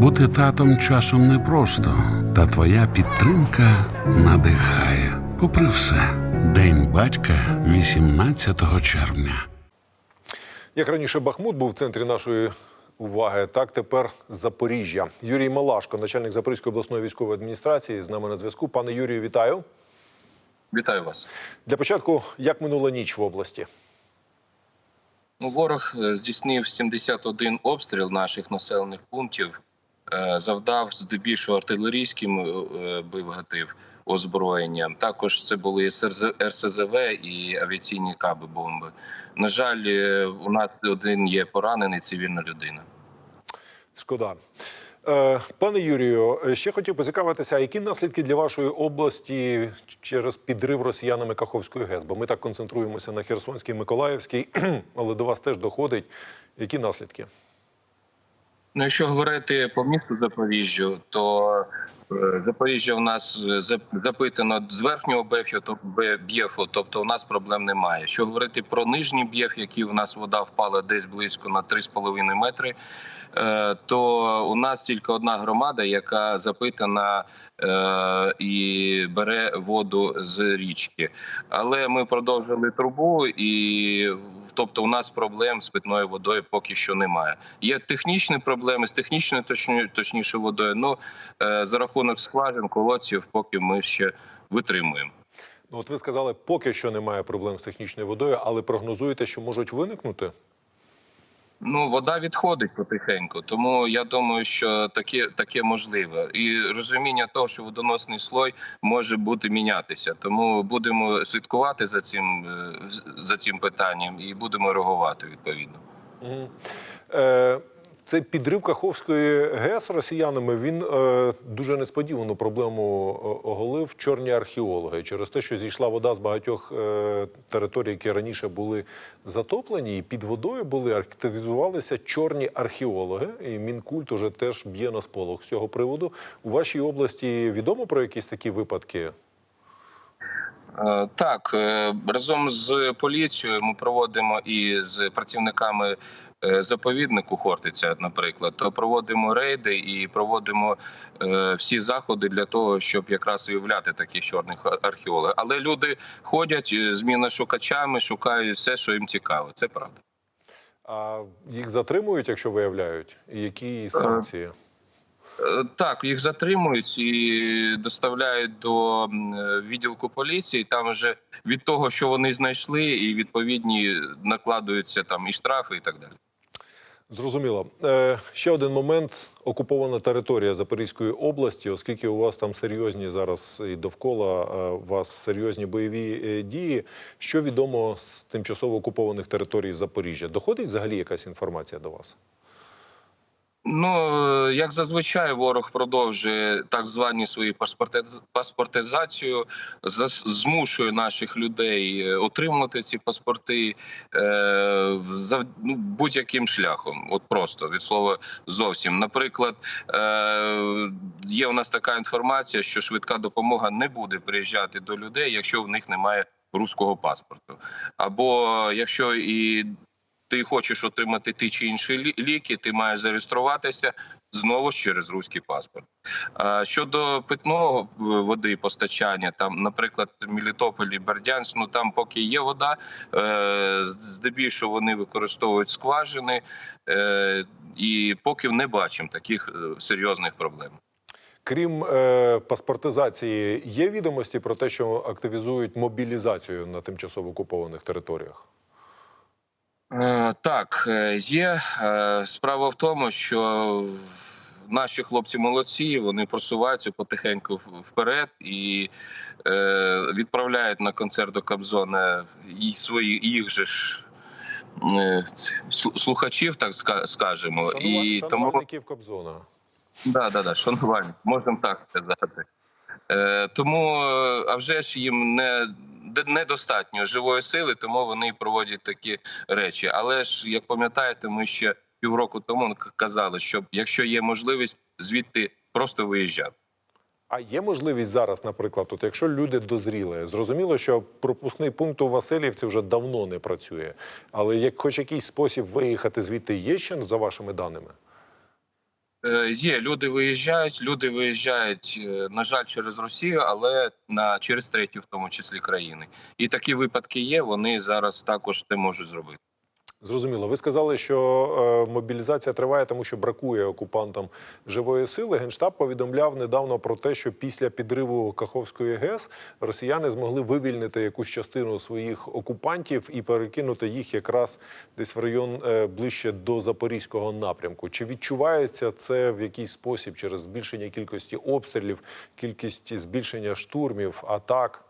Бути татом часом непросто, та твоя підтримка надихає. Попри все, День батька 18 червня. Як раніше Бахмут був в центрі нашої уваги, так тепер Запоріжжя. Юрій Малашко, начальник Запорізької обласної військової адміністрації, з нами на зв'язку. Пане Юрію, вітаю. Вітаю вас. Для початку, як минула ніч в області? Ну, ворог е, здійснив 71 обстріл наших населених пунктів, завдав здебільшого артилерійським е, бив озброєнням. Також це були РСЗВ і авіаційні каби бомби. На жаль, е, у нас один є поранений цивільна людина. Шкода. Е, Пане Юрію, е, ще хотів поцікавитися, які наслідки для вашої області через підрив росіянами Каховської ГЕС? Бо ми так концентруємося на Херсонській, Миколаївській, але до вас теж доходить. Які наслідки? Ну, якщо говорити по місту Запоріжжю, то е, Запоріжжя у нас е, запитано з верхнього б'єфу, тобто у нас проблем немає. Що говорити про нижній б'єф, який у нас вода впала десь близько на 3,5 метри, е, то у нас тільки одна громада, яка запитана і бере воду з річки. Але ми продовжили трубу, і тобто у нас проблем з питною водою поки що немає. Є технічні проблеми з технічною точні, точніше водою. Ну е, за рахунок скважин, колодців, поки ми ще витримуємо. Ну, от ви сказали, поки що немає проблем з технічною водою, але прогнозуєте, що можуть виникнути? Ну, вода відходить потихеньку, тому я думаю, що таке таке можливе, і розуміння того, що водоносний слой може бути мінятися. Тому будемо слідкувати за цим е, за цим питанням і будемо реагувати відповідно. Угу. Е, Цей підрив Каховської ГЕС росіянами він е, дуже несподівану проблему е, оголив чорні археологи через те, що зійшла вода з багатьох е, територій, які раніше були затоплені, і під водою були активізувалися чорні археологи. І мінкульт уже теж б'є на сполох з цього приводу. У вашій області відомо про якісь такі випадки? Е, Так, е, разом з поліцією ми проводимо і з працівниками е, заповіднику Хортиця, наприклад, то проводимо рейди і проводимо всі заходи для того, щоб якраз виявляти таких чорних археологів. Але люди ходять з міношукачами, шукають все, що їм цікаво. Це правда. А їх затримують, якщо виявляють? І які санкції? Е, Так, їх затримують і доставляють до е, відділку поліції. Там вже від того, що вони знайшли, і відповідні накладуються там і штрафи, і так далі. Зрозуміло. Е, ще один момент: окупована територія Запорізької області, оскільки у вас там серйозні зараз і довкола е, вас серйозні бойові е, дії. Що відомо з тимчасово окупованих територій Запоріжжя? Доходить взагалі якась інформація до вас? Ну е, як зазвичай, ворог продовжує так звані свої паспорти- паспортизацію, змушує наших людей е, отримувати ці паспорти е, за ну, будь-яким шляхом. От просто від слова зовсім. Наприклад, е, є у нас така інформація, що швидка допомога не буде приїжджати до людей, якщо в них немає руського паспорту, або якщо і ти хочеш отримати ті чи інші лі- ліки, ти маєш зареєструватися знову ж через руський паспорт. Щодо питного е, води постачання, там, наприклад, Мелітополі, Бердянськ, ну там поки є вода, е, здебільшого вони використовують скважини, е, і поки не бачимо таких серйозних проблем. Крім е, паспортизації, є відомості про те, що активізують мобілізацію на тимчасово окупованих територіях? Е, Так, е, є Е, справа в тому, що наші хлопці молодці, вони просуваються потихеньку вперед і відправляють на концерт до Кобзона і свої їх же ж слухачів, так скажемо. Шанува- І тому Шанувальників Кобзона. Да, да, да, шанування, можемо так сказати. Тому, а вже ж їм не недостатньо живої сили, тому вони проводять такі речі. Але ж, як пам'ятаєте, ми ще півроку тому казали, що якщо є можливість, звідти просто виїжджати. А є можливість зараз, наприклад, от якщо люди дозріли, зрозуміло, що пропускний пункт у Васильівці вже давно не працює. Але як хоч якийсь спосіб виїхати звідти є ще за вашими даними? Е, Є люди виїжджають, люди виїжджають, е, на жаль, через Росію, але на через треті, в тому числі країни. І такі випадки є. Вони зараз також це можуть зробити. Зрозуміло. Ви сказали, що е, мобілізація триває, тому що бракує окупантам живої сили. Генштаб повідомляв недавно про те, що після підриву Каховської ГЕС росіяни змогли вивільнити якусь частину своїх окупантів і перекинути їх якраз десь в район е, ближче до запорізького напрямку. Чи відчувається це в якийсь спосіб через збільшення кількості обстрілів, кількість збільшення штурмів, атак?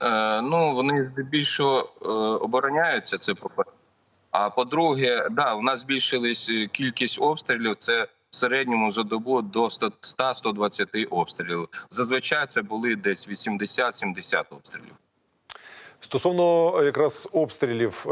Е, ну вони здебільшого е, обороняються. Це по А по-друге, да, у нас збільшилась е, кількість обстрілів. Це в середньому за добу до 100 100-120 обстрілів. Зазвичай це були десь 80-70 обстрілів. Стосовно якраз обстрілів,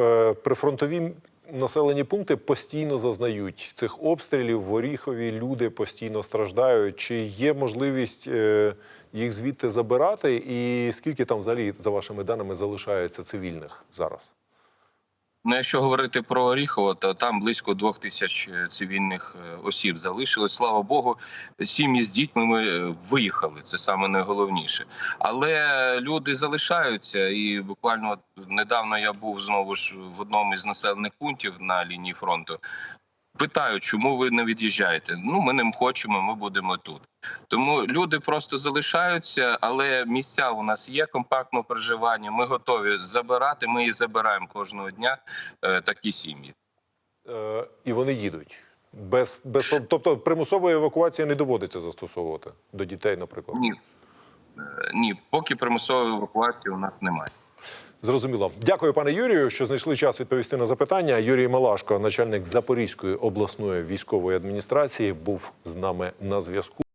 прифронтові населені пункти постійно зазнають цих обстрілів. В Оріхові люди постійно страждають. Чи є можливість е, їх звідти забирати? І скільки там взагалі, за вашими даними, залишається цивільних зараз? Ну, якщо говорити про Оріхово, то там близько двох тисяч е, цивільних е, осіб залишилось. Слава Богу, сім'ї з дітьми ми е, виїхали. Це саме найголовніше. Але люди залишаються, і буквально недавно я був знову ж в одному із населених пунктів на лінії фронту. Питаю, чому ви не від'їжджаєте? Ну, ми не хочемо, ми будемо тут. Тому люди просто залишаються, але місця у нас є компактного проживання. Ми готові забирати. Ми і забираємо кожного дня е, такі сім'ї. Е, і вони їдуть. Без, без, тобто примусової евакуації не доводиться застосовувати до дітей, наприклад. Ні, Е, ні, поки примусової евакуації у нас немає. Зрозуміло. Дякую, пане Юрію, що знайшли час відповісти на запитання. Юрій Малашко, начальник Запорізької обласної військової адміністрації, був з нами на зв'язку.